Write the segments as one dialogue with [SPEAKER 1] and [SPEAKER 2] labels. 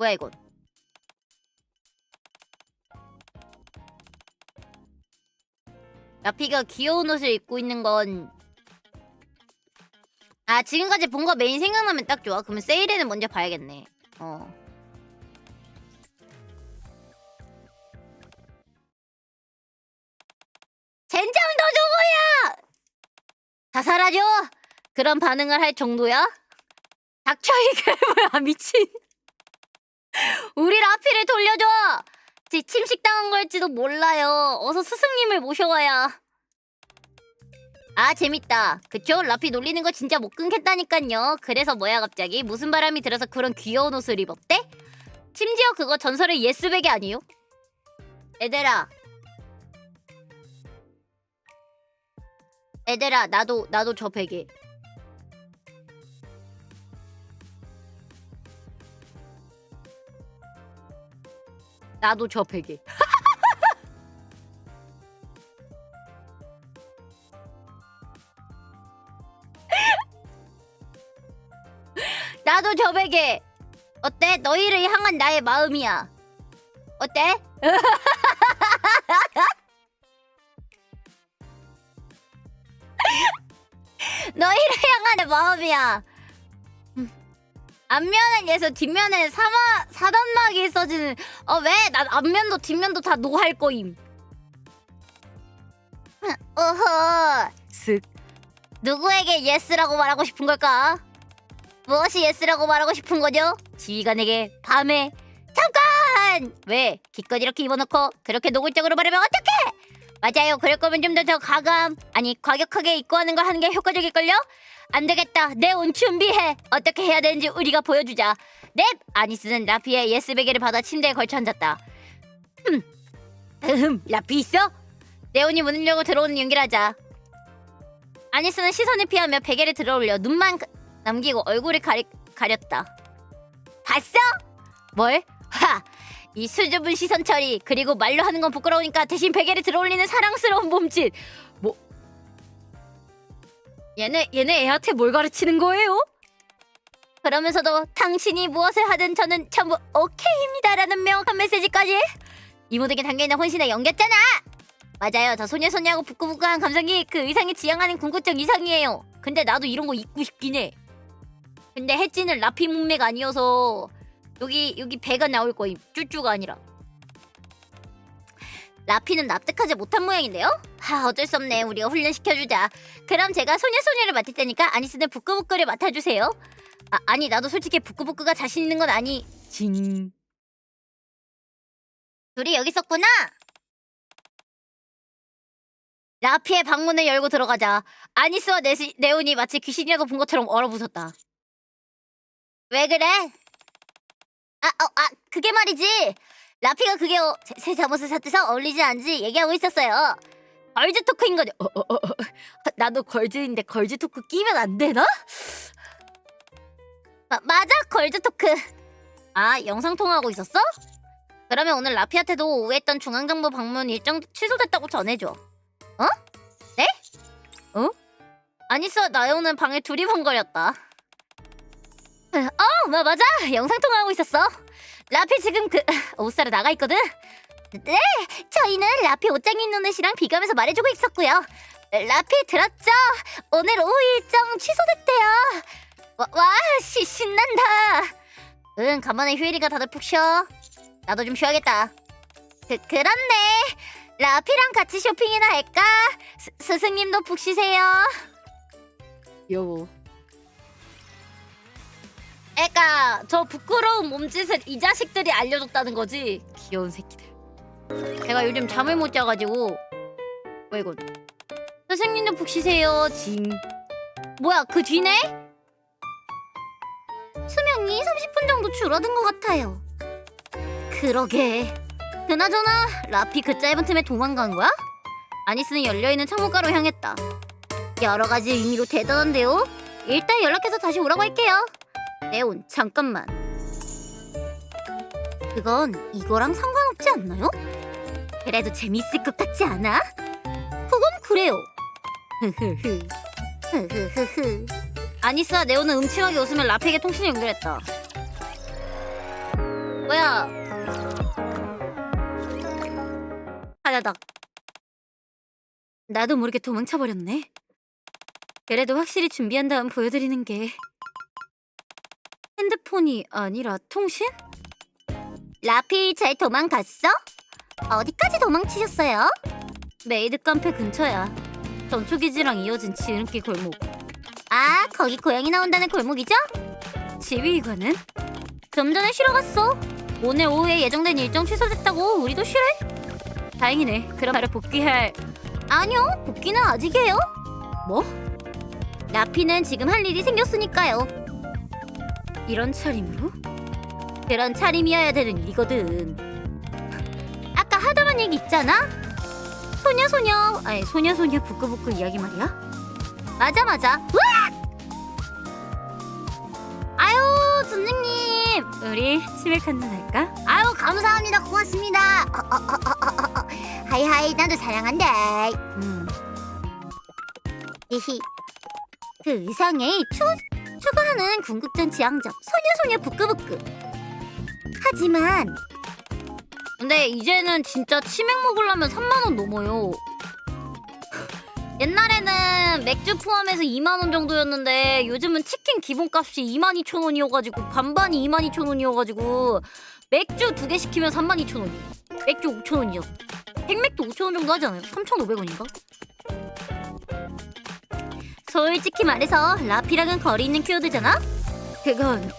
[SPEAKER 1] 뭐야 이건? 라피가 귀여운 옷을 입고 있는 건 아, 지금까지 본 거 메인 생각나면 딱 좋아. 그러면 세일에는 먼저 봐야겠네. 어. 젠장도 누구야? 다 사라져. 그런 반응을 할 정도야? 닥쳐 이게 뭐야 미친. 우리 라피를 돌려줘. 지 침식당한 걸지도 몰라요. 어서 스승님을 모셔와야. 아 재밌다. 그쵸? 라피 놀리는 거 진짜 못 끊겠다니깐요. 그래서 뭐야 갑자기 무슨 바람이 들어서 그런 귀여운 옷을 입었대? 심지어 그거 전설의 예스백이 아니요? 얘들아. 얘들아 나도 나도 저 베개. 나도 저 베개. 나도 저 베개. 어때? 너희를 향한 나의 마음이야. 어때? 너희를 향한 내 마음이야. 음. 앞면은 예서 뒷면에 사마 사단막이 써지는 어 왜? 난 앞면도 뒷면도 다 노할 거임. 어허. 쓱. 누구에게 예스라고 말하고 싶은 걸까? 무엇이 예스라고 말하고 싶은 거죠? 지휘관에게 밤에 잠깐! 왜? 기껏 이렇게 입어놓고 그렇게 노골적으로 말하면 어떡해? 맞아요. 그럴 거면 좀 더더 가감 아니 과격하게 입고 하는 걸 하는 게 효과적일걸요? 안 되겠다. 내 온 준비해. 어떻게 해야 되는지 우리가 보여주자. 넵! 아니스는 라피의 예스 베개를 받아 침대에 걸쳐 앉았다. 흠. 흠. 라피 있어? 네온이 문을 열고 들어오는 연기를 하자. 아니스는 시선을 피하며 베개를 들어올려 눈만 가- 남기고 얼굴을 가리, 가렸다. 봤어? 뭘? 하! 이 수줍은 시선 처리 그리고 말로 하는 건 부끄러우니까 대신 베개를 들어올리는 사랑스러운 몸짓. 뭐? 얘네 얘네 애한테 뭘 가르치는 거예요? 그러면서도 당신이 무엇을 하든 저는 전부 오케이입니다라는 명확한 메시지까지 이 모든 게 담겨있는 혼신의 연기였잖아. 맞아요. 저 소녀소녀하고 부끄부끄한 감성이 그 의상이 지향하는 궁극적 이상이에요. 근데 나도 이런 거 입고 싶긴 해. 근데 혜진은 라피 문맥 아니어서 여기 여기 배가 나올 거임. 쭈쭈가 아니라. 라피는 납득하지 못한 모양인데요? 하 어쩔 수 없네. 우리가 훈련시켜주자. 그럼 제가 소녀소녀를 맡을 테니까 아니스는 부끄부끄를 맡아주세요. 아 아니 나도 솔직히 부끄부끄가 자신 있는 건 아니. 징. 둘이 여기 있었구나. 라피의 방문을 열고 들어가자 아니스와 네시, 네온이 마치 귀신이라도 본 것처럼 얼어붙었다. 왜 그래? 아, 어, 아, 그게 말이지. 라피가 그게 어, 새, 새 잠옷을 샀듯서 어울리지 않지 얘기하고 있었어요. 걸즈 토크인 거죠. 어, 어, 어, 어. 나도 걸즈인데 걸즈 토크 끼면 안 되나? 마, 맞아, 걸즈 토크. 아, 영상 통화하고 있었어? 그러면 오늘 라피한테도 오해했던 중앙정부 방문 일정 취소됐다고 전해줘. 어? 네? 어? 아니서 나요는 방에 두리번거렸다. 어, 마, 맞아. 영상 통화하고 있었어. 라피 지금 그 옷 사러 나가 있거든. 네, 저희는 라피 옷장에 있는 옷이랑 비교하면서 말해주고 있었고요. 라피 들었죠? 오늘 오후 일정 취소됐대요. 와, 와 시, 신난다. 응, 간만에 휴일이가 다들 푹 쉬어. 나도 좀 쉬어야겠다. 그, 그렇네. 라피랑 같이 쇼핑이나 할까? 스, 스승님도 푹 쉬세요. 여보. 애가 저 부끄러운 몸짓을 이 자식들이 알려줬다는 거지. 귀여운 새끼들. 제가 요즘 잠을 못 자가지고 뭐 이거 선생님도 푹 쉬세요. 징. 뭐야 그 뒤네? 수명이 30분 정도 줄어든 것 같아요. 그러게. 그나저나 라피 그 짧은 틈에 도망간 거야? 아니스는 열려있는 창문가로 향했다. 여러 가지 의미로 대단한데요? 일단 연락해서 다시 오라고 할게요. 네온 잠깐만. 그건 이거랑 상관없지 않나요? 그래도 재밌을 것 같지 않아? 그건 그래요. 아니스와 네온은 음침하게 웃으며 라피에게 통신을 연결했다. 뭐야? 하나다. 나도 모르게 도망쳐 버렸네. 그래도 확실히 준비한 다음 보여드리는 게 핸드폰이 아니라 통신? 라피 잘 도망갔어? 어디까지 도망치셨어요? 메이드 깡패 근처야. 전초기지랑 이어진 지름길 골목. 아, 거기 고양이 나온다는 골목이죠? 지휘관은? 좀 전에 쉬러 갔어. 오늘 오후에 예정된 일정 취소됐다고 우리도 쉬래. 다행이네. 그럼 바로 복귀할. 아니요, 복귀는 아직이에요. 뭐? 라피는 지금 할 일이 생겼으니까요. 이런 차림으로? 그런 차림이어야 되는 일이거든. 아까 하다만 얘기 있잖아. 소녀 소녀, 아니 소녀 소녀 부끄부끄 이야기 말이야. 맞아 맞아. 으악! 아유 선생님, 우리 치맥 한잔 할까? 아유 감사합니다, 고맙습니다. 어, 어, 어, 어. 하이 하이 나도 사랑한다. 음. 히히. 그 의상에 추 추구하는 궁극전 지향적 소녀 소녀 부끄부끄. 하지만 근데 이제는 진짜 치맥 먹으려면 3만 원 넘어요. 옛날에는 맥주 포함해서 2만 원 정도였는데 요즘은 치킨 기본값이 2만 2천 원이어가지고 반반이 2만 2천 원이어가지고 맥주 두 개 시키면 3만 2천 원이. 맥주 5천 원이요. 백맥도 5천 원 정도 하지 않아요? 3,500원인가? 솔직히 말해서 라피랑은 거리 있는 키워드잖아? 그건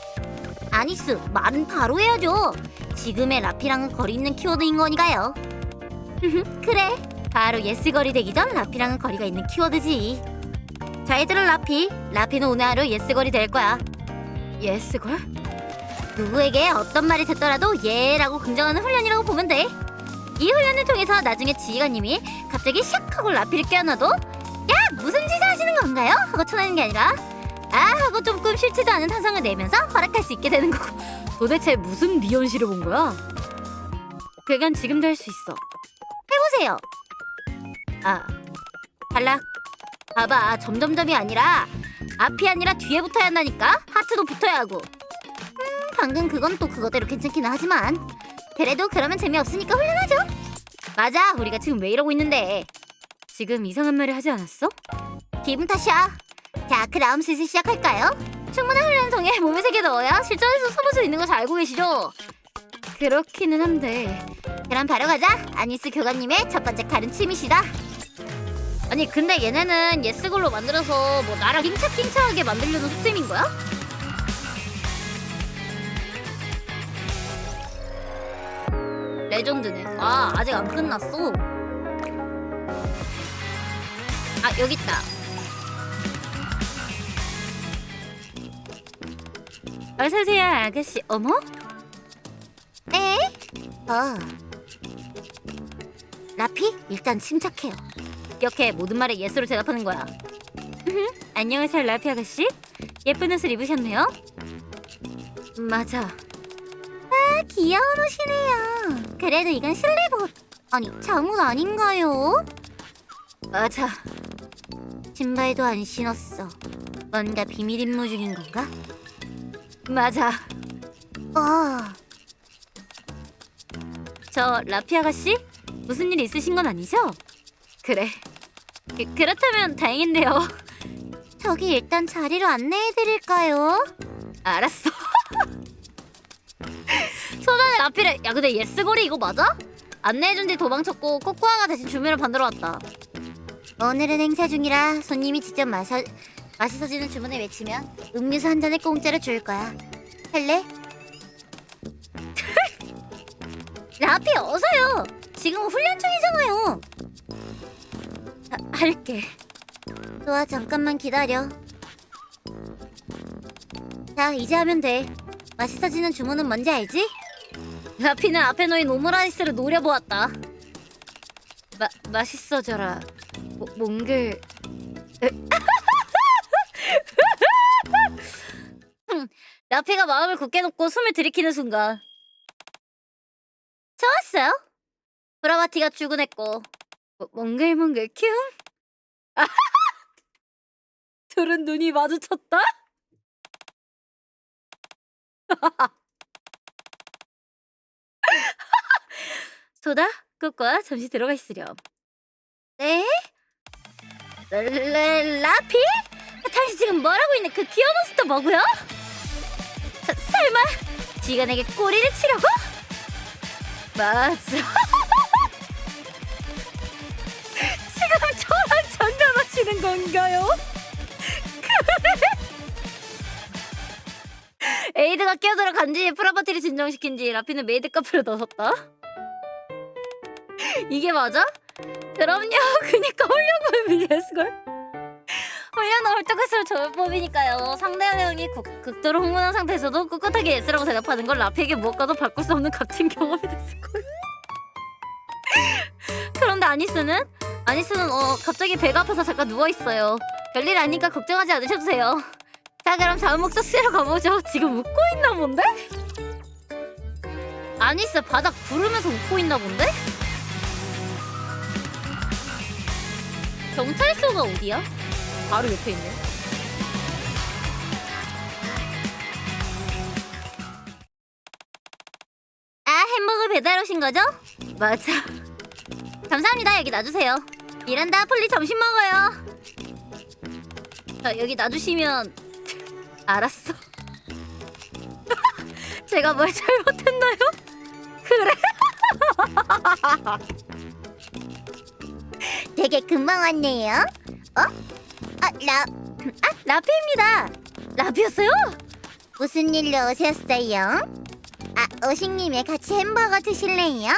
[SPEAKER 1] 아니스 말은 바로 해야죠. 지금의 라피랑은 거리 있는 키워드인 거니까요. 그래, 바로 예스걸이 되기 전 라피랑은 거리가 있는 키워드지. 잘 들어 라피. 라피는 오늘 하루 예스걸이 될 거야. 예스걸? 누구에게 어떤 말이 됐더라도 예라고 긍정하는 훈련이라고 보면 돼. 이 훈련을 통해서 나중에 지휘관님이 갑자기 샥 하고 라피를 껴안아도 야 무슨 짓을 하시는 건가요? 하고 쳐내는 게 아니라? 아 하고 조금 싫지도 않은 탄성을 내면서 허락할 수 있게 되는 거고. 도대체 무슨 미연시를 본 거야? 그건 지금도 할 수 있어. 해보세요. 아 탈락. 봐봐 점점점이 아니라 앞이 아니라 뒤에 붙어야 한다니까? 하트도 붙어야 하고. 음 방금 그건 또 그거대로 괜찮기는 하지만. 그래도 그러면 재미없으니까 훈련하죠? 맞아 우리가 지금 왜 이러고 있는데 지금 이상한 말을 하지 않았어? 기분 탓이야 자 그럼 슬슬 시작할까요? 충분한 훈련을 통해 몸에 새겨 넣어야 실전에서 써볼 수 있는 거 잘 알고 계시죠? 그렇기는 한데 그럼 바로 가자 아니스 교관님의 첫 번째 가르침이시다 아니 근데 얘네는 예스걸로 만들어서 뭐 나랑 낑차낑차하게 만들려는 속셈인 거야? 레전드네 아 아직 안 끝났어 아 여기 있다. 어서 오세요 아가씨. 어머? 에? 어. 라피? 일단 침착해요. 이렇게 모든 말에 예스로 대답하는 거야. 안녕하세요 라피 아가씨. 예쁜 옷을 입으셨네요. 맞아. 아 귀여운 옷이네요. 그래도 이건 실내복. 아니 잠옷 아닌가요? 맞아 신발도 안 신었어 뭔가 비밀 임무 중인 건가? 맞아. 어. 저 라피 아가씨 무슨 일 있으신 건 아니죠? 그래. 그, 그렇다면 다행인데요. 저기 일단 자리로 안내해 드릴까요? 알았어. 소전에 라피를 야 근데 예스거리 이거 맞아? 안내해준 뒤 도망쳤고 코코아가 대신 주문을 받으러 왔다. 오늘은 행사 중이라 손님이 직접 마셔 맛있어지는 주문을 외치면 음료수 한 잔을 공짜로 줄 거야. 할래? 라피 어서요. 지금 훈련 중이잖아요. 아, 할게. 좋아 잠깐만 기다려. 자 이제 하면 돼. 맛있어지는 주문은 뭔지 알지? 라피는 앞에 놓인 오므라이스를 노려보았다. 마 맛있어져라. 모, 몽글. 라피가 마음을 굳게 놓고 숨을 들이키는 순간 좋았어요. 브라바티가 출근했고 뭐, 몽글몽글 큐 둘은 눈이 마주쳤다. 꾸다 꾸꾸와 잠시 들어가 있으렴. 네? 레, 라피? 당신 지금 뭐라고 있는 그 귀여운 모습도 뭐고요? 서, 설마 지간에게 꼬리를 치려고? 맞아. 지금 저랑 장난하시는 건가요? 에이드가 끼어들어 간지 프라바티를 진정시킨 뒤 라피는 메이드 카페로 넣었다. 이게 맞아? 그럼요. 그니까 훈련을 위해서걸. 훈련은 헐떡할수록 좋을 법이니까요. 상대방이 국- 극도로 흥분한 상태에서도 꿋꿋하게 예스라고 대답하는 건 라피에게 무엇과도 바꿀 수 없는 값진 경험이 됐을걸. 그런데 아니스는? 아니스는 어 갑자기 배가 아파서 잠깐 누워있어요. 별일 아니까 걱정하지 않으셔도 돼요. 자 그럼 다음 목적지로 가보죠. 지금 웃고 있나 본데? 아니스 바닥 구르면서 웃고 있나 본데? 경찰서가 어디야? 바로 옆에 있네. 아 햄버거 배달 오신 거죠? 맞아. 감사합니다. 여기 놔주세요. 미란다 폴리 점심 먹어요. 자 여기 놔주시면 알았어. 제가 뭘 잘못했나요? 그래? 되게 금방 왔네요. 어? 아, 라, 아, 라피입니다. 라피였어요? 무슨 일로 오셨어요? 아, 오식님이 같이 햄버거 드실래요?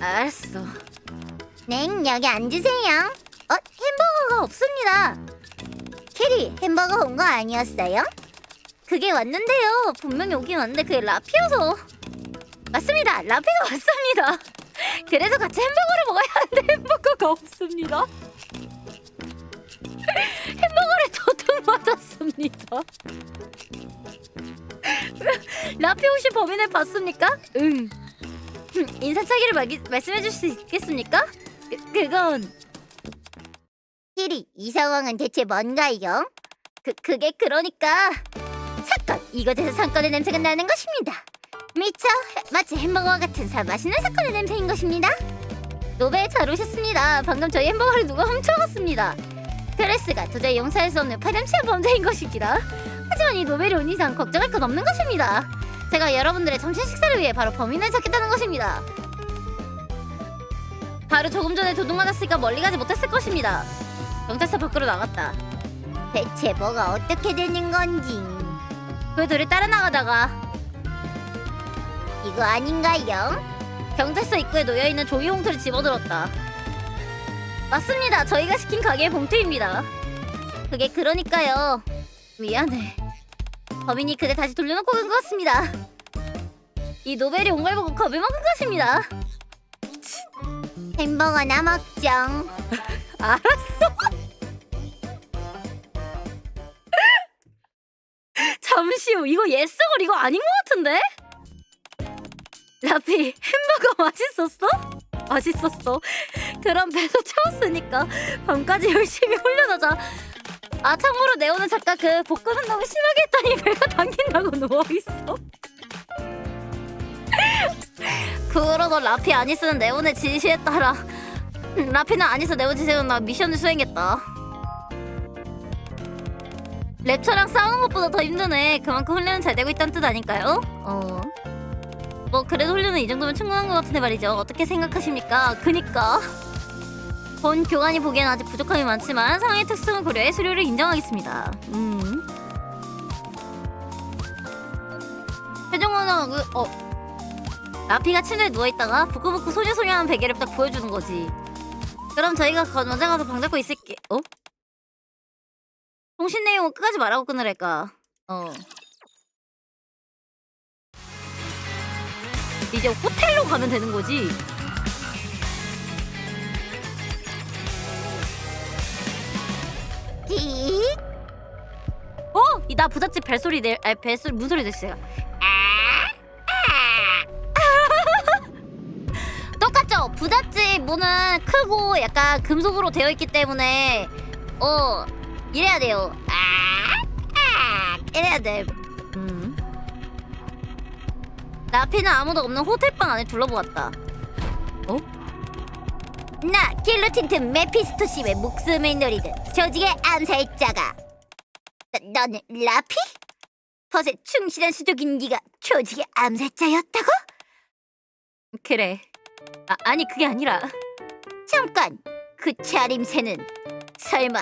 [SPEAKER 1] 알았어. 네, 여기 앉으세요. 어, 햄버거가 없습니다. 캐리, 햄버거 온 거 아니었어요? 그게 왔는데요. 분명히 오긴 왔는데 그게 라피여서. 맞습니다. 라피가 왔습니다. 그래서 같이 햄버거를 먹어야 하는데 햄버거가 없습니다. 햄버거를 도둑 맞았습니다. 라피 혹시 범인을 봤습니까? 응. 흠, 인사차기를 말기, 말씀해 주실 수 있겠습니까? 그, 그건 키리 이 상황은 대체 뭔가요? 그 그게 그러니까 사건 이곳에서 사건의 냄새가 나는 것입니다. 미쳐 마치 햄버거와 같은 사 맛있는 사건의 냄새인 것입니다. 노벨 잘 오셨습니다. 방금 저희 햄버거를 누가 훔쳐갔습니다. 페레스가 도저히 용서할 수 없는 파렴치한 범죄인 것이기라. 하지만 이 노벨이 온 이상 걱정할 건 없는 것입니다. 제가 여러분들의 점심 식사를 위해 바로 범인을 찾겠다는 것입니다. 바로 조금 전에 도둑 맞았으니까 멀리 가지 못했을 것입니다. 경찰서 밖으로 나갔다. 대체 뭐가 어떻게 되는 건지. 그 둘이 따라 나가다가 이거 아닌가요? 경찰서 입구에 놓여 있는 종이 봉투를 집어들었다. 맞습니다. 저희가 시킨 가게의 봉투입니다. 그게 그러니까요. 미안해. 범인이 그대 다시 돌려놓고 간 것 같습니다. 이 노벨이 온 걸 보고 겁을 먹은 것입니다. 햄버거나 먹죠. 알았어. 잠시요. 이거 예스걸 이거 아닌 것 같은데? 라피 햄버거 맛있었어? 맛있었어. 그럼 배도 채웠으니까 밤까지 열심히 훈련하자. 아 참고로 네오는 잠깐 그 볶음은 너무 심하게 했더니 배가 당긴다고 누워 있어. 그러고 라피 아니스는 네온의 지시에 따라 음, 라피는 아니스 네온 지시에 나 미션을 수행했다. 랩처랑 싸우는 것보다 더 힘드네. 그만큼 훈련은 잘 되고 있다는 뜻 아닐까요? 어. 뭐 그래도 훈련은 이 정도면 충분한 것 같은데 말이죠. 어떻게 생각하십니까? 그니까. 본 교관이 보기엔 아직 부족함이 많지만 상황의 특성을 고려해 수료를 인정하겠습니다. 음. 최종원은 그, 어 라피가 침대에 누워있다가 부끄부끄 소녀소녀한 베개를 딱 보여주는 거지. 그럼 저희가 거- 먼저 가서 방 잡고 있을게. 어? 통신 내용은 끝까지 말하고 끊으랄까. 어. 이제 호텔로 가면 되는 거지. 틱. 어? 이 나 부잣집 벨소리 내, 아니 벨소리 무슨 소리 됐어요? 아, 똑같죠? 부잣집 문은 크고 약간 금속으로 되어 있기 때문에 어 이래야 돼요. 아, 아, 이래야 돼. 음. 라피는 아무도 없는 호텔방 안에 둘러보았다. 어? 나 길로틴트 메피스토 씨의 목숨을 노리듯 조직의 암살자가 너, 너는 라피? 벗의 충실한 수족인 네가 조직의 암살자였다고? 그래 아, 아니 그게 아니라 잠깐 그 차림새는 설마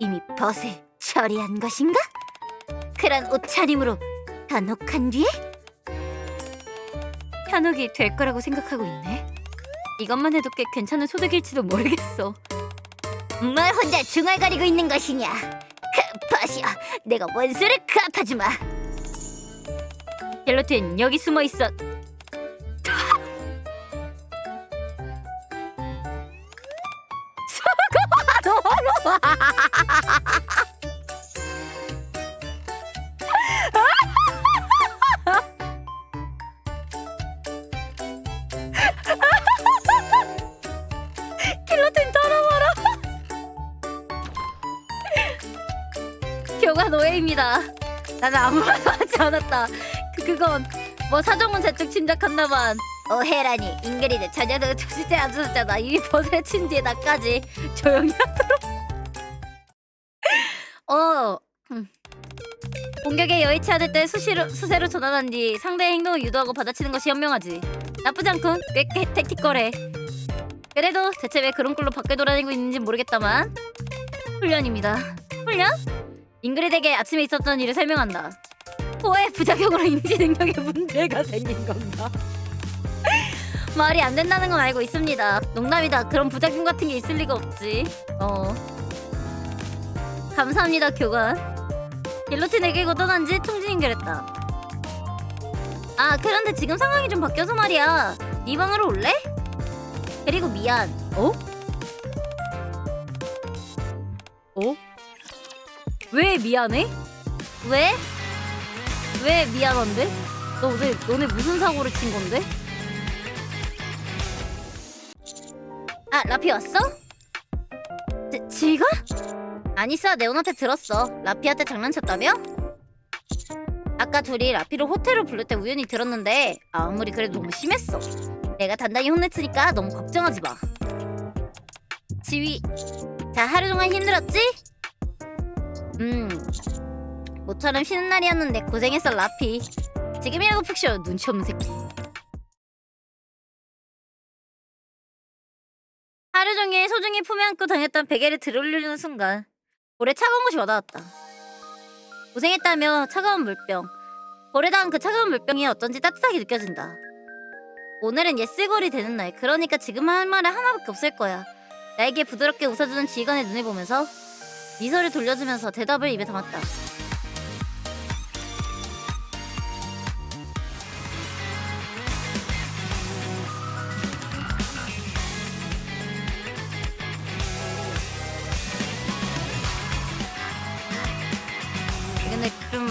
[SPEAKER 1] 이미 벗을 처리한 것인가? 그런 옷차림으로 현혹한 뒤에? 현혹이 될 거라고 생각하고 있네. 이것만 해도 꽤 괜찮은 소득일지도 모르겠어. 뭘 혼자 중얼 거리고 있는 것이냐? 그 벗이여 내가 원수를 갚아주마. 갤로틴 여기 숨어 있어 교가 노예입니다. 나는 아무 말도 하지 않았다. 그 그건 뭐 사정은 대충 짐작한다만. 오해라니 잉그리드 전혀도 조시지 않았잖아. 이미 벗을 친 뒤에 나까지 조용히 하도록. 어. 음. 공격에 여의치 않을 때 수시로, 수세로 전환한 뒤 상대의 행동을 유도하고 받아치는 것이 현명하지. 나쁘지 않군. 꽤, 꽤 택티컬해. 그래도 대체 왜 그런 꼴로 밖에 돌아다니고 있는지 모르겠다만 훈련입니다. 훈련? 잉그리드에게 아침에 있었던 일을 설명한다. 포의 부작용으로 인지 능력에 문제가 생긴 건가? 말이 안 된다는 건 알고 있습니다. 농담이다. 그런 부작용 같은 게 있을 리가 없지. 어. 감사합니다, 교관. 길로틴에게 떠난 지 통지인 그랬다. 아, 그런데 지금 상황이 좀 바뀌어서 말이야. 네 방으로 올래? 그리고 미안. 어? 어? 왜 미안해? 왜? 왜 미안한데? 너 오늘 너네 무슨 사고를 친 건데? 아 라피 왔어? 지, 지가? 아니 싸 네온한테 들었어. 라피한테 장난쳤다며? 아까 둘이 라피를 호텔로 부를 때 우연히 들었는데 아무리 그래도 너무 심했어. 내가 단단히 혼냈으니까 너무 걱정하지 마. 지휘. 자, 하루 동안 힘들었지? 음. 모처럼 쉬는 날이었는데 고생했어, 라피. 지금이라도 푹 쉬어, 눈치 없는 새끼. 하루 종일 소중히 품에 안고 다녔던 베개를 들어올리는 순간 볼에 차가운 것이 와닿았다. 고생했다며 차가운 물병. 볼에 닿은 그 차가운 물병이 어쩐지 따뜻하게 느껴진다. 오늘은 예스골이 되는 날. 그러니까 지금 할 말은 하나밖에 없을 거야. 나에게 부드럽게 웃어주는 지휘관의 눈을 보면서 미소를 돌려주면서 대답을 입에 담았다. 근데 좀...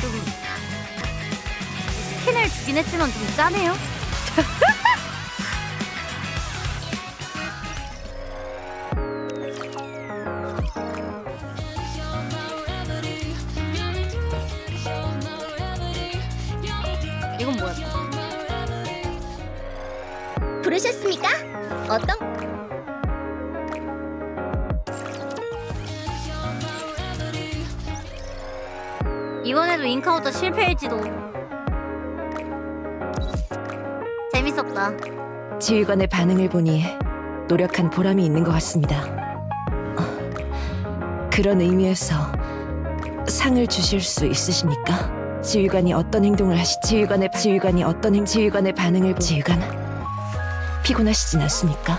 [SPEAKER 1] 좀... 스킨을 주긴 했지만 좀 짜네요.
[SPEAKER 2] 어떤
[SPEAKER 1] 이번에도 인카운터 실패일지도. 재밌었다.
[SPEAKER 3] 지휘관의 반응을 보니 노력한 보람이 있는 것 같습니다. 어, 그런 의미에서 상을 주실 수 있으십니까? 지휘관이 어떤 행동을 하시 지휘관의 지휘관이 어떤 행 지휘관의 반응을 보 지휘관 피곤하시진 않습니까?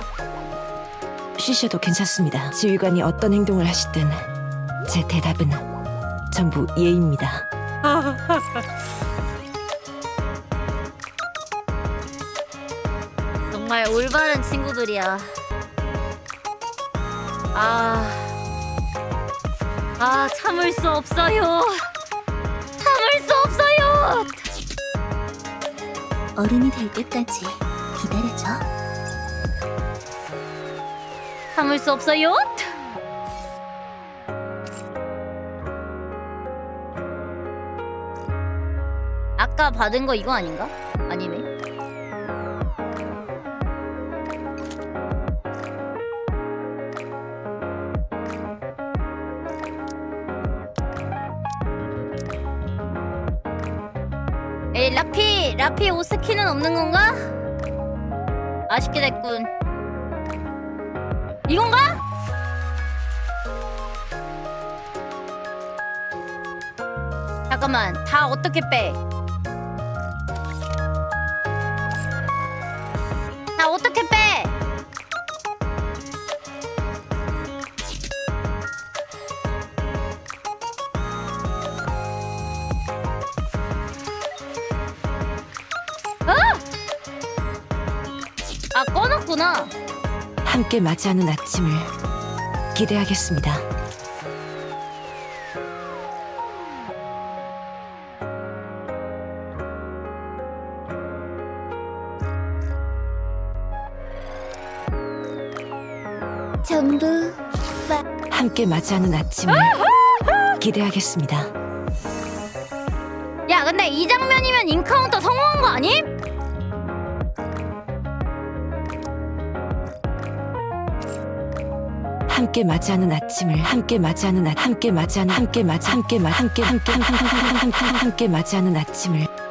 [SPEAKER 3] 쉬셔도 괜찮습니다. 지휘관이 어떤 행동을 하시든 제 대답은 전부 예입니다.
[SPEAKER 1] 정말 올바른 친구들이야. 아, 아 참을 수 없어요. 참을 수 없어요.
[SPEAKER 2] 어른이 될 때까지
[SPEAKER 1] 참을 수 없어요. 아까 받은 거 이거 아닌가? 아니네. 에이, 라피, 라피 오스키는 없는 건가? 아쉽게 됐군. 이건가? 잠깐만 다 어떻게 빼?
[SPEAKER 3] 함께 맞이하는 아침을 기대하겠습니다.
[SPEAKER 2] 전부
[SPEAKER 3] 함께 맞이하는 아침을 기대하겠습니다.
[SPEAKER 1] 야 근데 이 장면이면 인카운터 성공한 거 아님?
[SPEAKER 3] 함께 맞이하는 아침을 함께 맞이하는 아 함께 맞이하는 함께 맞이 함께 맞 함께 함께 함께 함께 맞이하는 아침을